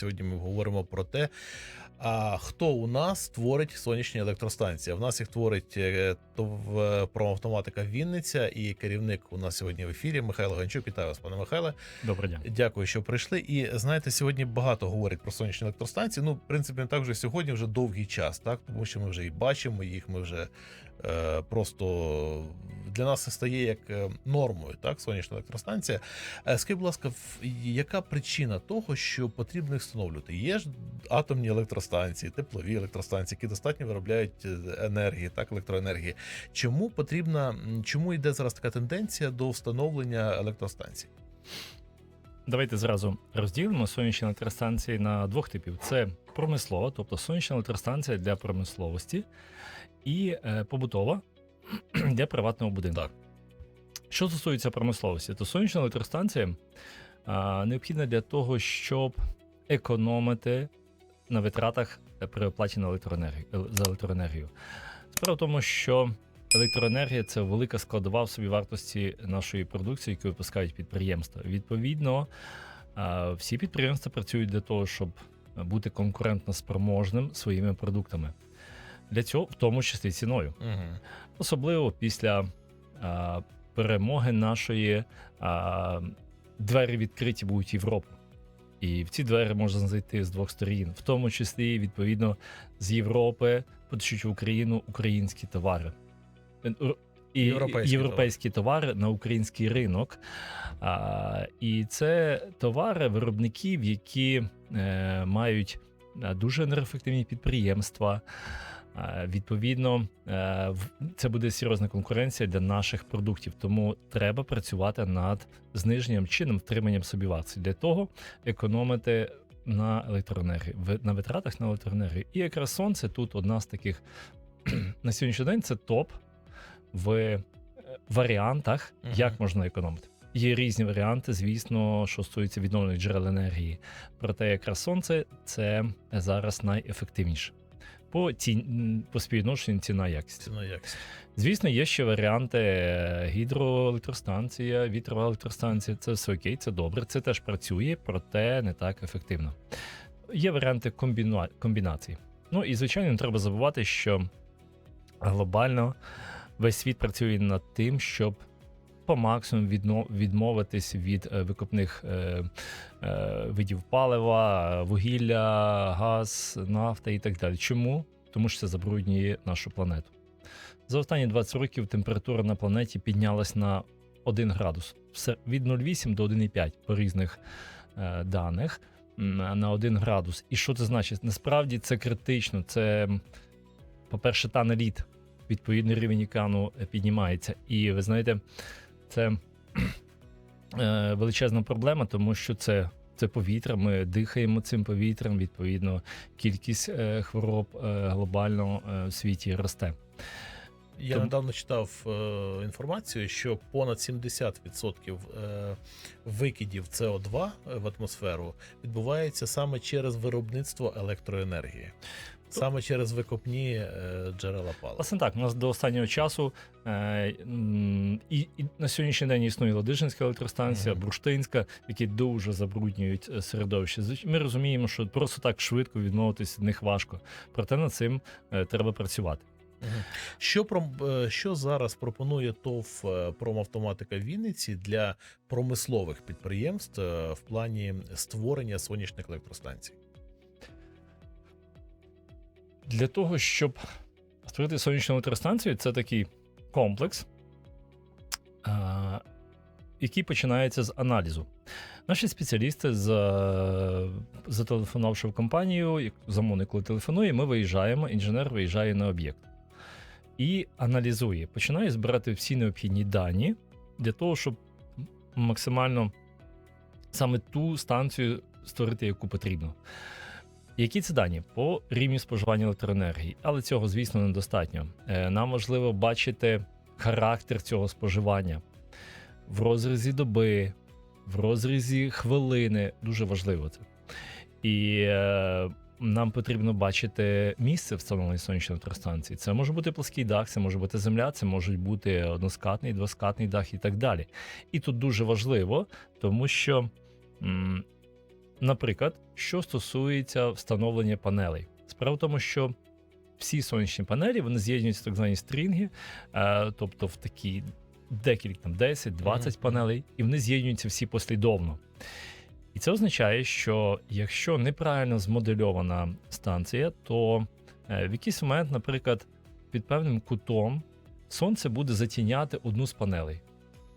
Сьогодні ми говоримо про те, а хто у нас творить сонячні електростанції. В нас їх творить е, в промавтоматика Вінниця і керівник у нас сьогодні в ефірі Михайло Ганчук. Вітаю вас, пане Михайле. Добрий день. Дякую, що прийшли. І знаєте, сьогодні багато говорять про сонячні електростанції. Ну, в принципі, не так вже сьогодні вже довгий час, так тому що ми вже і бачимо їх. Ми вже е, просто для нас це стає як е, нормою, так, сонячна електростанція. Е, Скажіть, будь ласка, яка причина того, що потрібно їх встановлювати? Є ж атомні електростанції, теплові електростанції, які достатньо виробляють е, енергії, так, електроенергії. Чому потрібна, чому йде зараз така тенденція до встановлення електростанцій? Давайте зразу розділимо сонячні електростанції на двох типів: це промислова, тобто сонячна електростанція для промисловості, і е, побутова для приватного будинку. Так. Що стосується промисловості, то сонячна електростанція необхідна для того, щоб економити на витратах е, при оплаті на електроенергію е, за електроенергію. Справа в тому, що електроенергія це велика складова в собівартості нашої продукції, яку випускають підприємства. Відповідно, всі підприємства працюють для того, щоб бути конкурентно спроможним своїми продуктами. Для цього, в тому числі ціною Угу. особливо після а, перемоги нашої а, двері відкриті будуть Європу. І в ці двері можна зайти з двох сторін, в тому числі, відповідно, з Європи подачуть в Україну українські товари. І Європейські європейські, товари на український ринок. А, і це товари виробників, які е, мають дуже енергоефективні підприємства. Е, Відповідно, е, це буде серйозна конкуренція для наших продуктів, тому треба працювати над зниженням чином втриманням собівартості для того, економити на електроенергії, на витратах на електроенергію. І якраз сонце тут одна з таких на сьогоднішній день це топ в е, варіантах, як можна економити. Є різні варіанти, звісно, що стосується відновлених джерел енергії. Проте якраз сонце це зараз найефективніше. По, ці... по співвідношенню ціна якість. Ціна якість. Звісно, є ще варіанти е, гідроелектростанція, вітрова електростанція. Це все окей, це добре. Це теж працює, проте не так ефективно. Є варіанти комбіну... комбінацій. Ну і звичайно, не треба забувати, що глобально весь світ працює над тим, щоб по максимуму відмовитись від е, викопних е, е, видів палива, вугілля, газ, нафта і так далі. Чому? Тому що це забруднює нашу планету. За останні 20 років температура на планеті піднялась на 1 градус. Від 0,8 до 1,5 по різних даних на 1 градус. І що це значить? Насправді це критично. Це, по-перше, тане лід. Відповідний рівень океану піднімається. І ви знаєте, це е, величезна проблема, тому що це. Це повітря, ми дихаємо цим повітрям. Відповідно, кількість е, хвороб е, глобально в світі росте. Я Тому- недавно читав е, інформацію, що понад 70% е, викидів СО2 в атмосферу відбувається саме через виробництво електроенергії, саме через викопні е, джерела палива. Власне так, у нас до останнього часу е, і, і на сьогоднішній день існує Ладижинська електростанція, Мгм. Бурштинська, які дуже забруднюють е, середовище. Звич- Ми розуміємо, що просто так швидко відмовитися від них важко. Проте над цим е, треба працювати. Мгм. Що про е, що зараз пропонує ТОВ е, промавтоматика Вінниці для промислових підприємств е, в плані створення сонячних електростанцій? Для того, щоб створити сонячну електростанцію, це такий комплекс, який починається з аналізу. Наші спеціалісти, зателефонувавши в компанію, замовник, коли телефонує, ми виїжджаємо, інженер виїжджає на об'єкт і аналізує, починає збирати всі необхідні дані для того, щоб максимально саме ту станцію створити, яку потрібно. Які це дані по рівню споживання електроенергії? Але цього, звісно, недостатньо. Е, Нам важливо бачити характер цього споживання в розрізі доби, в розрізі хвилини. Дуже важливо це. І е, нам потрібно бачити місце встановлення сонячної електростанції. Це може бути плоский дах, це може бути земля, це можуть бути односкатний, двоскатний дах і так далі. І тут дуже важливо, тому що Наприклад, що стосується встановлення панелей. Справа в тому, що всі сонячні панелі вони з'єднуються так звані стрінги, е, тобто в такі декілька там 10-20 Мгм. панелей, і вони з'єднуються всі послідовно. І це означає, що якщо неправильно змодельована станція, то е, в якийсь момент, наприклад, під певним кутом сонце буде затіняти одну з панелей.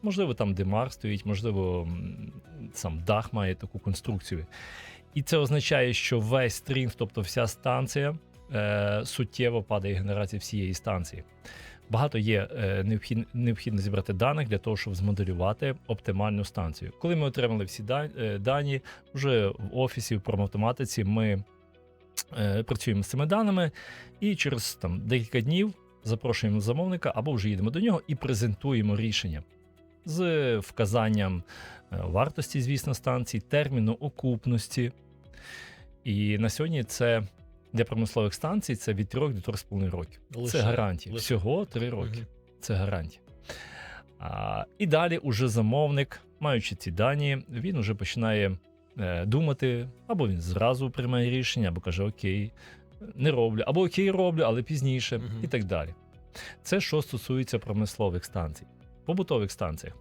Можливо, там димар стоїть, можливо, сам дах має таку конструкцію. І це означає, що весь стрінг, тобто вся станція, е, суттєво падає генерація всієї станції. Багато є е, необхідно, необхідно зібрати даних для того, щоб змоделювати оптимальну станцію. Коли ми отримали всі е, дані, вже в офісі в промавтоматиці ми працюємо з цими даними, і через там декілька днів запрошуємо замовника або вже їдемо до нього і презентуємо рішення з вказанням е, вартості, звісно, станції, терміну окупності. І на сьогодні це для промислових станцій це від 3 до 3,5 років. Лише, це гарантія. лише. Всього 3 роки. Мгм. Це гарантія. А, і далі уже замовник, маючи ці дані, він уже починає е, думати, або він зразу приймає рішення, або каже: Окей, не роблю, або окей, роблю, але пізніше, Мгм. і так далі. Це що стосується промислових станцій. Побутових станціях.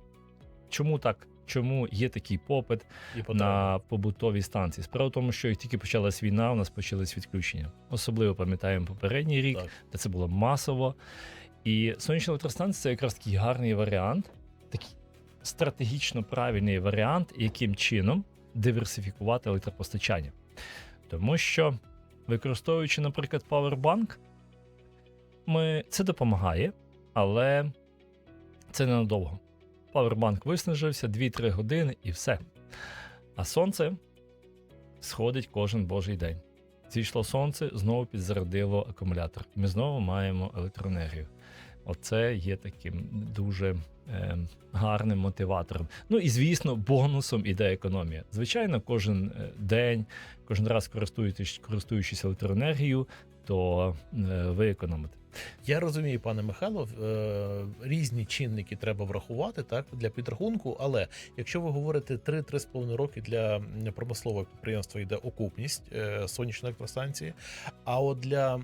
Чому так? Чому є такий попит І на побутові станції? Справа в тому, що як тільки почалась війна, у нас почались відключення. Особливо пам'ятаємо попередній рік, Так. де це було масово. І сонячна електростанція це якраз такий гарний варіант, такий стратегічно правильний варіант, яким чином диверсифікувати електропостачання. Тому що, використовуючи, наприклад, Powerbank, ми... це допомагає, але це ненадовго. Павербанк виснажився 2-3 години і все. А сонце сходить кожен божий день. Зійшло сонце, знову підзарядило акумулятор. Ми знову маємо електроенергію. Оце є таким дуже е, гарним мотиватором. Ну і звісно, бонусом іде економія. Звичайно, кожен е, день, кожен раз користуючись, користуючись електроенергією, то е, ви економите. Я розумію, пане Михайло, е, різні чинники треба врахувати так для підрахунку. Але якщо ви говорите 3-3,5 роки для промислового підприємства йде окупність е, сонячної електростанції, а от для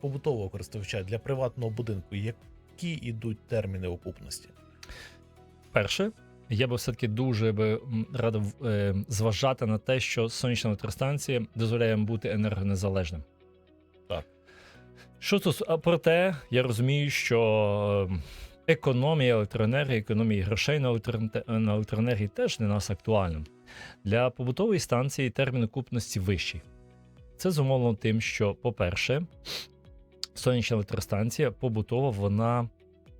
побутового користувача, для приватного будинку, які йдуть терміни окупності? Перше, я би все-таки дуже би радив зважати на те, що сонячна електростанція дозволяє бути енергонезалежним. Що а проте, я розумію, що е, економія електроенергії, економія грошей на, на електроенергії теж для нас актуальна. Для побутової станції термін окупності вищий. Це зумовлено тим, що, по-перше, сонячна електростанція побутова, вона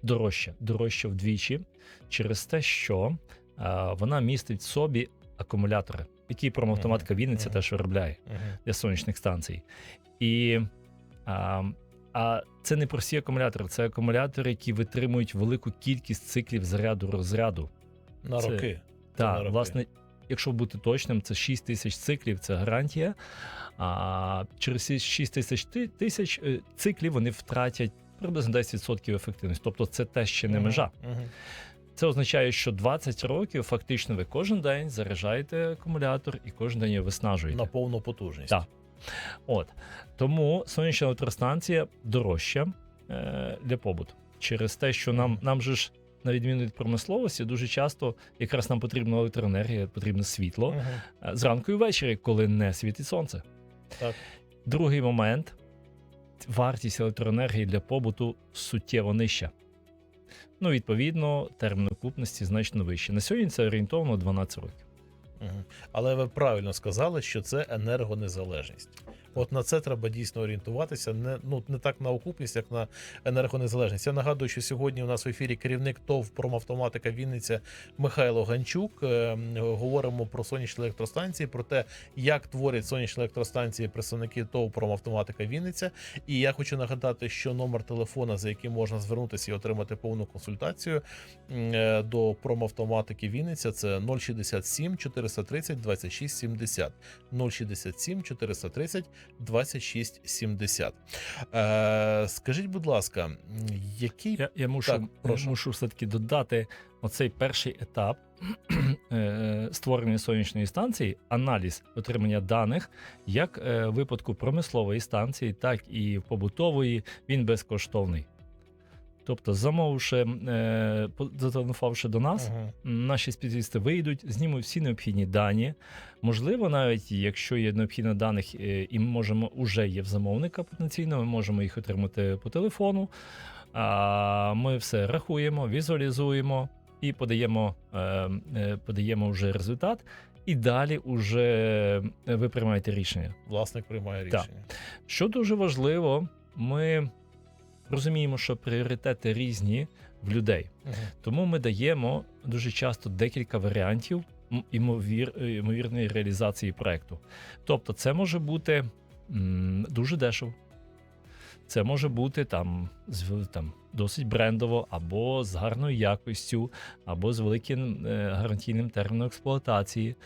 дорожча, дорожча вдвічі через те, що а, вона містить в собі акумулятори, які промавтоматика Вінниця теж виробляє для сонячних станцій. І а, а це не прості акумулятори, це акумулятори, які витримують велику кількість циклів заряду розряду. На Це- роки. Так, власне, якщо бути точним, це 6 тисяч циклів, це гарантія. А через ці 6 тисяч тисяч е, циклів вони втратять приблизно 10% ефективності. Тобто це те ще не межа. Це означає, що 20 років фактично ви кожен день заряджаєте акумулятор і кожен день його виснажуєте. На повну потужність. Так. От тому сонячна електростанція дорожча е, для побуту. Через те, що нам, нам же ж, на відміну від промисловості, дуже часто якраз нам потрібна електроенергія, потрібне світло е, зранку і ввечері, коли не світить сонце. Так. Другий момент вартість електроенергії для побуту суттєво нижча. Ну, відповідно, термін окупності значно вищий. На сьогодні це орієнтовно 12 років. Але ви правильно сказали, що це енергонезалежність. От на це треба дійсно орієнтуватися. Не ну не так на окупність, як на енергонезалежність. Я нагадую, що сьогодні у нас в ефірі керівник ТОВ промавтоматика Вінниця Михайло Ганчук. Е, Говоримо про сонячні електростанції, про те, як творять сонячні електростанції представники ТОВ промавтоматика Вінниця. І я хочу нагадати, що номер телефона, за яким можна звернутися і отримати повну консультацію е, до промавтоматики Вінниця, це 067 430 26 70. 067 430 2670. Е, скажіть, будь ласка, який Я, я мушу, Так, прошу. мушу все-таки додати оцей перший етап е, створення сонячної станції, аналіз отримання даних, як е, в випадку промислової станції, так і побутової, він безкоштовний. Тобто, замовивши, е, зателефонувавши до нас, Мгм. наші спеціалісти вийдуть, знімуть всі необхідні дані. Можливо, навіть якщо є необхідно даних, е, і ми можемо уже є в замовника потенційно, ми можемо їх отримати по телефону. А ми все рахуємо, візуалізуємо і подаємо, е, подаємо вже результат. І далі вже ви приймаєте рішення. власник приймає Так. рішення? Що дуже важливо, ми розуміємо, що пріоритети різні в людей. Мгм. Тому ми даємо дуже часто декілька варіантів імовір, ймовірної реалізації проекту. Тобто, це може бути м, дуже дешево. Це може бути там, з, там досить брендово, або з гарною якістю, або з великим е, гарантійним терміном експлуатації.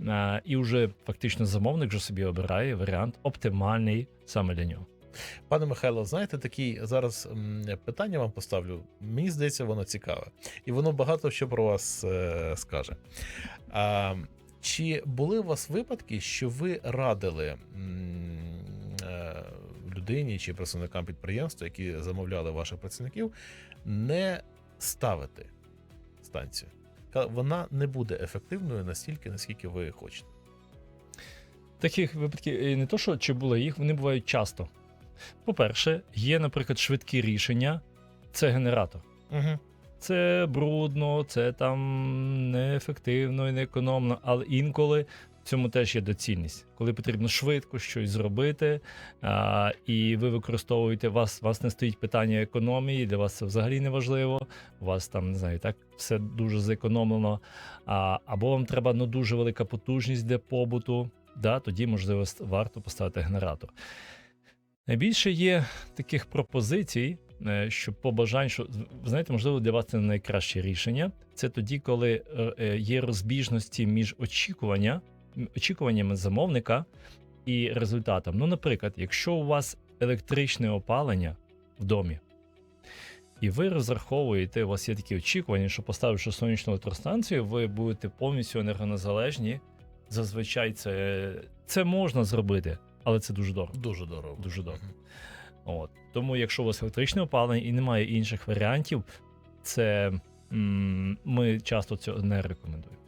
Е, і вже фактично замовник вже собі обирає варіант оптимальний саме для нього. Пане Михайло, знаєте, такі зараз питання вам поставлю. Мені здається, воно цікаве, і воно багато що про вас е, скаже. А, чи були у вас випадки, що ви радили е, людині чи працівникам підприємства, які замовляли ваших працівників, не ставити станцію? Вона не буде ефективною настільки, наскільки ви хочете. Таких випадків не то, що чи були їх, вони бувають часто. По-перше, є, наприклад, швидкі рішення це генератор. Угу. Це брудно, це там неефективно і неекономно, але інколи в цьому теж є доцільність. Коли потрібно швидко щось зробити, а, і ви використовуєте вас, вас не стоїть питання економії, для вас це взагалі не важливо. У вас там не знаю, так все дуже зекономлено. А, або вам треба ну, дуже велика потужність для побуту. Да, тоді можливо варто поставити генератор. Найбільше є таких пропозицій, е, що побажань, що знаєте, можливо, для вас це не найкраще рішення. Це тоді, коли е, е, є розбіжності між очікування, очікуваннями замовника і результатом. Ну, наприклад, якщо у вас електричне опалення в домі, і ви розраховуєте, у вас є такі очікування, що поставивши сонячну електростанцію, ви будете повністю енергонезалежні. Зазвичай це, це можна зробити, але це дуже дорого. Дуже дорого. Дуже дорого. От. Тому, якщо у вас електричне опалення і немає інших варіантів, це м, ми часто цього не рекомендуємо.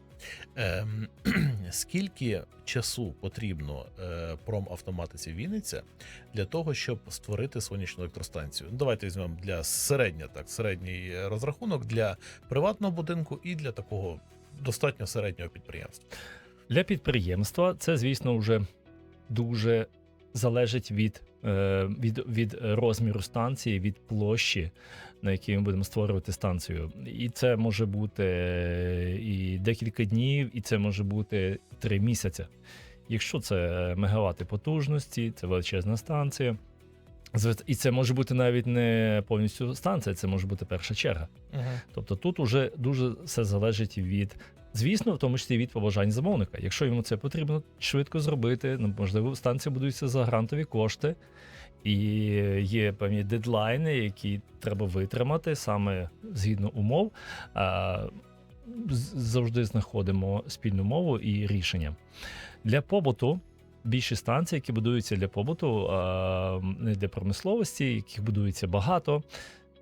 Ем, скільки часу потрібно е, промавтоматиці Вінниця для того, щоб створити сонячну електростанцію? Ну, давайте візьмемо для середня, так, середній розрахунок для приватного будинку і для такого достатньо середнього підприємства. Для підприємства це, звісно, вже дуже залежить від, е, від, від розміру станції, від площі, на якій ми будемо створювати станцію. І це може бути е, і декілька днів, і це може бути три місяці. Якщо це мегавати потужності, це величезна станція. І це може бути навіть не повністю станція, це може бути перша черга. Тобто тут уже дуже все залежить від, звісно, в тому числі від побажань замовника. Якщо йому це потрібно швидко зробити, ну, можливо, станція будується за грантові кошти, і є певні дедлайни, які треба витримати саме згідно умов. А, завжди знаходимо спільну мову і рішення. Для побуту. Більші станції, які будуються для побуту, не для промисловості, яких будується багато.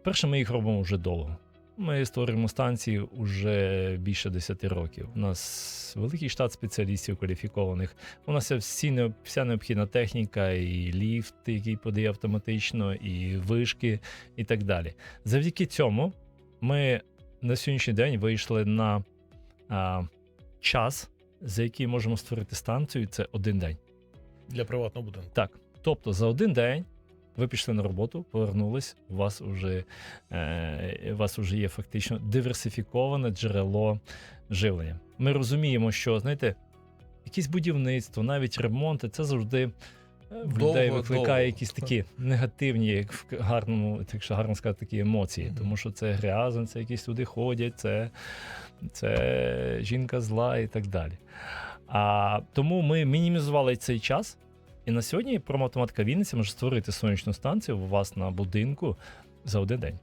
Перше, ми їх робимо вже довго. Ми створюємо станції вже більше 10 років. У нас великий штат спеціалістів кваліфікованих. У нас всі вся необхідна техніка, і ліфт, який подає автоматично, і вишки, і так далі. Завдяки цьому ми на сьогоднішній день вийшли на а, час, за який можемо створити станцію. Це один день. Для приватного будинку. Так, тобто за один день ви пішли на роботу, повернулись, у вас вже, е, у вас вже є фактично диверсифіковане джерело живлення. Ми розуміємо, що знаєте, якесь будівництво, навіть ремонти, це завжди. е, В Довго, людей викликає довго. якісь такі негативні, як в гарному, якщо гарно сказати, такі емоції, тому що це грязно, це якісь люди ходять, це, це жінка зла і так далі. А тому ми мінімізували цей час І на сьогодні промоавтоматика Вінниця може створити сонячну станцію у вас на будинку за один день.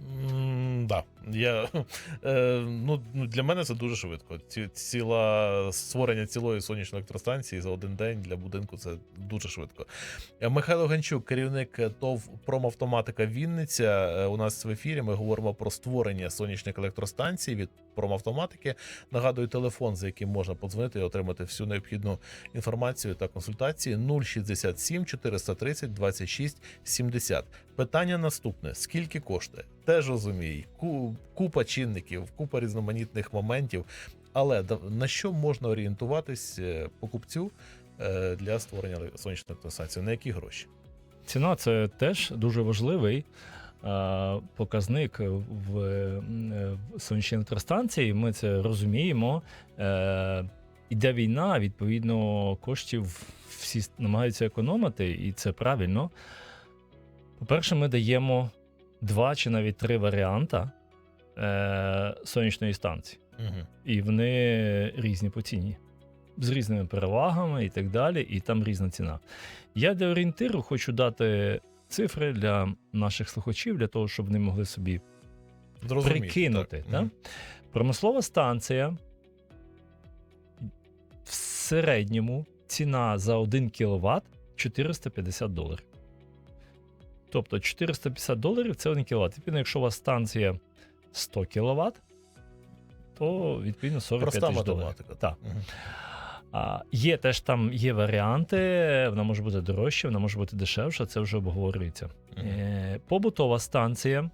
Mm, Да, я, е, ну, ну, для мене це дуже швидко. Ці, ціла, створення цілої сонячної електростанції за один день для будинку це дуже швидко. Е, Михайло Ганчук, керівник ТОВ Промавтоматика Вінниця. е, У нас в ефірі ми говоримо про створення сонячних електростанцій від Промавтоматики. Нагадую, телефон, за яким можна подзвонити і отримати всю необхідну інформацію та консультації 067 430 26 70. Питання наступне: скільки коштує? Теж розумій, ку- купа чинників, купа різноманітних моментів. Але на що можна орієнтуватись е, покупцю е, для створення сонячної електростанції? На які гроші? Ціна це теж дуже важливий е, показник в, сонячній електростанції. Ми це розуміємо. Іде війна, відповідно, коштів всі намагаються економити, і це правильно. По-перше, ми даємо два чи навіть три варіанти е, сонячної станції. Угу. І вони різні по ціні. З різними перевагами і так далі, і там різна ціна. Я для орієнтиру хочу дати цифри для наших слухачів, для того, щоб вони могли собі прикинути. Так? Мгм. Промислова станція в середньому ціна за 1 кВт 450 доларів. Тобто 450 доларів це 1 кВт. Відповідно, якщо у вас станція 100 кВт, то відповідно 45 Проста тисяч доларів. математика. Так. Мгм. А, є теж там є варіанти, вона може бути дорожча, вона може бути дешевша, це вже обговорюється. Мгм. Е, побутова станція.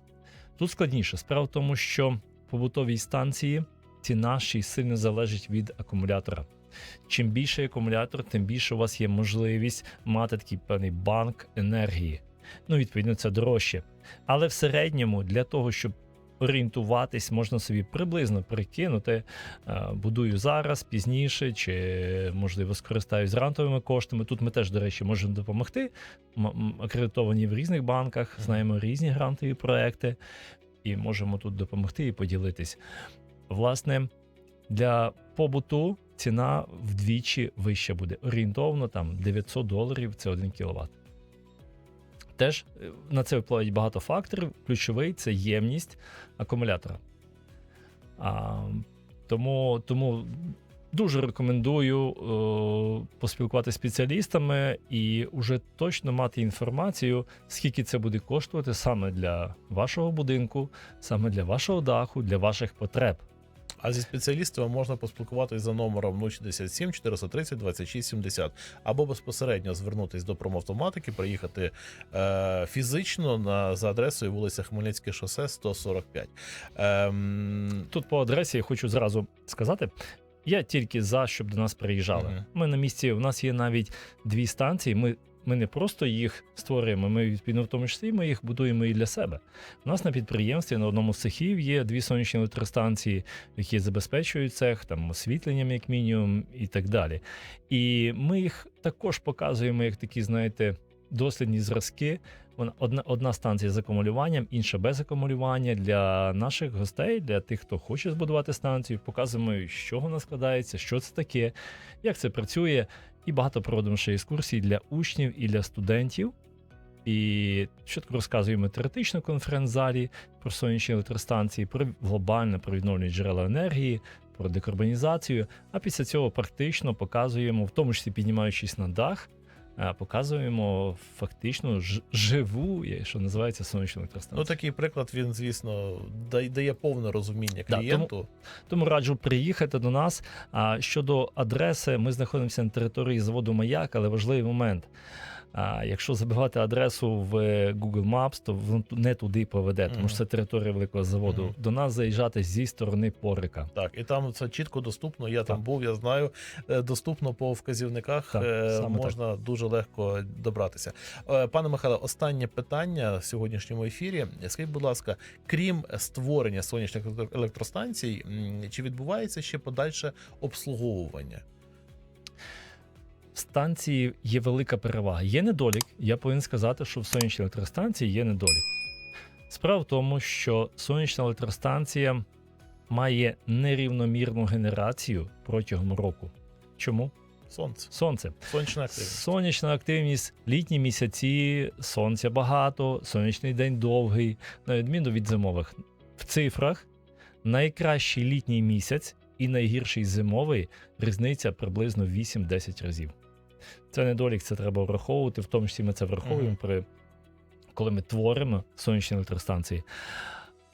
Тут складніше. Справа в тому, що в побутовій станції ціна ще й сильно залежить від акумулятора. Чим більший акумулятор, тим більше у вас є можливість мати такий певний банк енергії. Ну, відповідно, це дорожче. Але в середньому для того, щоб орієнтуватись, можна собі приблизно прикинути, е, будую зараз, пізніше, чи можливо скористаюсь грантовими коштами. Тут ми теж, до речі, можемо допомогти. Акредитовані в різних банках, знаємо різні грантові проекти, і можемо тут допомогти і поділитись. Власне, для побуту ціна вдвічі вища буде. Орієнтовно там 900 доларів це 1 кВт. Теж е, на це впливають багато факторів. Ключовий це ємність акумулятора. А, тому, тому дуже рекомендую е, поспілкуватися з спеціалістами і вже точно мати інформацію, скільки це буде коштувати саме для вашого будинку, саме для вашого даху, для ваших потреб. А зі спеціалістами можна поспілкуватись за номером 067 430 26 70 або безпосередньо звернутись до промавтоматики, приїхати е, фізично на за адресою вулиця Хмельницьке шосе 145. Ем, Тут по адресі я хочу зразу сказати. Я тільки за, щоб до нас приїжджали. Ми на місці, у нас є навіть дві станції. Ми, ми не просто їх створюємо, ми відповідно в тому числі ми їх будуємо і для себе. У нас на підприємстві на одному з цехів є дві сонячні електростанції, які забезпечують цех, там освітленням, як мінімум, і так далі. І ми їх також показуємо як такі, знаєте, дослідні зразки. Одна, одна станція з акумулюванням, інша без акумулювання для наших гостей, для тих, хто хоче збудувати станцію. Показуємо, з чого вона складається, що це таке, як це працює. І багато проводимо ще екскурсій для учнів і для студентів. І чітко розказуємо теоретично конференц-залі про сонячні електростанції, про глобальне про відновлені джерела енергії, про декарбонізацію. А після цього практично показуємо, в тому числі піднімаючись на дах, показуємо фактично живу, що називається сонячну ну такий приклад він, звісно, дає, повне розуміння тому- Тому раджу приїхати до нас. А щодо адреси, ми знаходимося на території заводу Маяк, але важливий момент. А якщо забивати адресу в Google Maps, то воно не туди поведе, тому що це територія великого заводу. Мгм. До нас заїжджати зі сторони Порика. Так, і там це чітко доступно. Я там був, я знаю. Е, Доступно по вказівниках Так, е, можна дуже легко добратися. Е, Пане Михайле, останнє питання в сьогоднішньому ефірі. Скажіть, будь ласка, крім створення сонячних електростанцій, чи відбувається ще подальше обслуговування? Станції є велика перевага. Є недолік. Я повинен сказати, що в сонячній електростанції є недолік. Справа в тому, що сонячна електростанція має нерівномірну генерацію протягом року. Чому? Сонце. Сонце. Сонячна активність. Сонячна активність, літні місяці, сонця багато, сонячний день довгий, на відміну від зимових. В цифрах найкращий літній місяць і найгірший зимовий різниця приблизно 8-10 разів. Це недолік, це треба враховувати, в тому числі ми це враховуємо при коли ми творимо сонячні електростанції.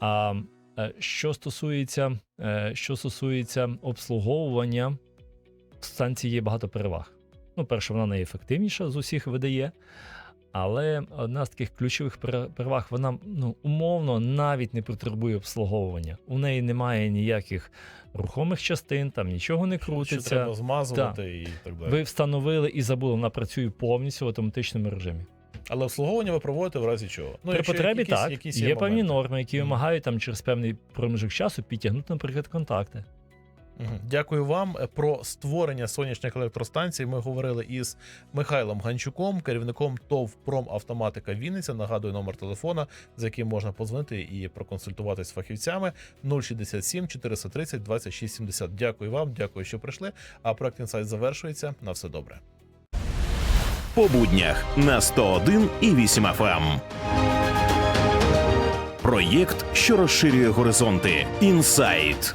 А е, що стосується, е, що стосується обслуговування, в станції є багато переваг. Ну, перше, вона найефективніша з усіх видає. Але одна з таких ключових переваг, вона ну, умовно навіть не потребує обслуговування. У неї немає ніяких рухомих частин, там нічого не Що крутиться. треба змазувати і так далі. Ви встановили і забули, вона працює повністю в автоматичному режимі. Але обслуговування ви проводите в разі чого? Ну, При потребі якісь- так. якісь є певні моменти. норми, які вимагають там через певний проміжок часу підтягнути, наприклад, контакти. Дякую вам. Е, Про створення сонячних електростанцій ми говорили із Михайлом Ганчуком, керівником ТОВ «Промавтоматика Вінниця. Нагадую номер телефона, за яким можна позвонити і проконсультуватись з фахівцями 067 430 2670. Дякую вам, дякую, що прийшли. А проект інсайт завершується. На все добре. по буднях на 101 і 8 FM. Проєкт, що розширює горизонти. Інсайт.